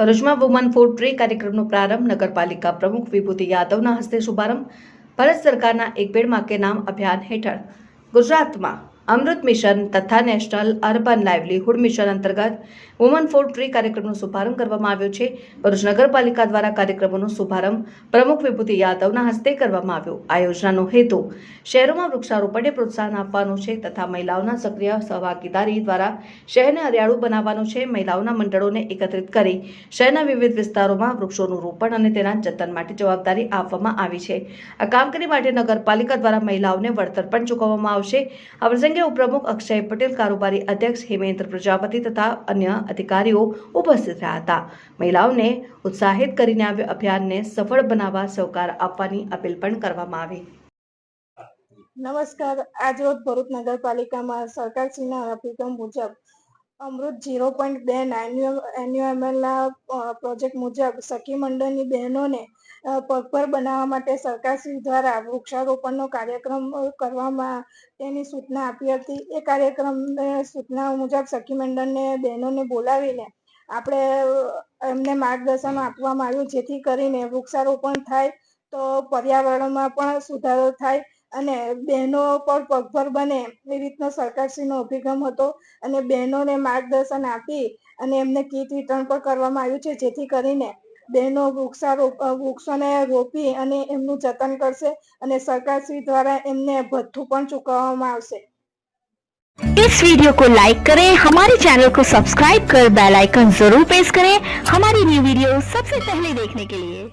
ભરૂચમાં woman food tree કાર્યક્રમનો પ્રારંભ, નગરપાલિકા પ્રમુખ વિભૂતિ યાદવના હસ્તે શુભારંભ, ભારત સરકારના એક પેડમાં કે નામ અભિયાન હેઠળ. ગુજરાતમાં અમૃત મિશન તથા નેશનલ અર્બન લાઇવલીહુડ મિશન અંતર્ગત વુમન ફોર ટ્રી કાર્યક્રમનો શુભારંભ કરવામાં આવ્યો છે. ભરૂચ નગરપાલિકા દ્વારા કાર્યક્રમોનો શુભારંભ પ્રમુખ વિભૂતિ યાદવના હસ્તે કરવામાં આવ્યો. આ યોજનાનો હેતુ શહેરોમાં વૃક્ષારોપણને પ્રોત્સાહન આપવાનો છે તથા મહિલાઓના સક્રિય સહભાગીદારી દ્વારા શહેરને હરિયાળું બનાવવાનો છે. મહિલાઓના મંડળોને એકત્રિત કરી શહેરના વિવિધ વિસ્તારોમાં વૃક્ષોનું રોપણ અને તેના જતન માટે જવાબદારી આપવામાં આવી છે. આ કામગીરી માટે નગરપાલિકા દ્વારા મહિલાઓને વળતર પણ ચૂકવવામાં આવશે. આ પ્રસંગે ઉપપ્રમુખ અક્ષય પટેલ, કારોબારી અધ્યક્ષ હેમેન્દ્ર પ્રજાપતિ તથા અન્ય અધિકારીઓ ઉપસ્થિત રહ્યા હતા. મહિલાઓને ઉત્સાહિત કરીને આ અભિયાનને સફળ બનાવવા સહકાર આપવાની અપીલ પણ કરવામાં આવી. નમસ્કાર. આજરોજ ભરૂચ નગરપાલિકામાં સરકારશ્રીના અભિગમ મુજબ અમૃત ઝીરો પોઈન્ટ બે એન્યુએમએલના પ્રોજેક્ટ મુજબ સખી મંડળની બહેનોને પગભર બનાવવા માટે સરકારશ્રી દ્વારા વૃક્ષારોપણનો કાર્યક્રમ કરવામાં તેની સૂચના આપી હતી. એ કાર્યક્રમ સૂચના મુજબ સખી મંડળને, બહેનોને બોલાવીને આપણે એમને માર્ગદર્શન આપવામાં આવ્યું. જેથી કરીને વૃક્ષારોપણ થાય તો પર્યાવરણમાં પણ સુધારો થાય. અને બહેનો પણ પગભર બને એ રીતનો સરકારશ્રીનો અભિગમ હતો અને બહેનોને માર્ગદર્શન આપી અને એમને કીટ વિતરણ પણ કરવામાં આવ્યું છે જેથી કરીને બહેનો વૃક્ષારોપ અ, વૃક્ષોને રોપી અને એમનું જતન કરશે અને સરકારશ્રી દ્વારા એમને ભથ્થું પણ ચૂકવવામાં આવશે इस वीडियो को लाइक करें हमारे चैनल को सब्सक्राइब कर बेल आइकन जरूर प्रेस करें हमारी न्यू वीडियो सबसे पहले देखने के लिए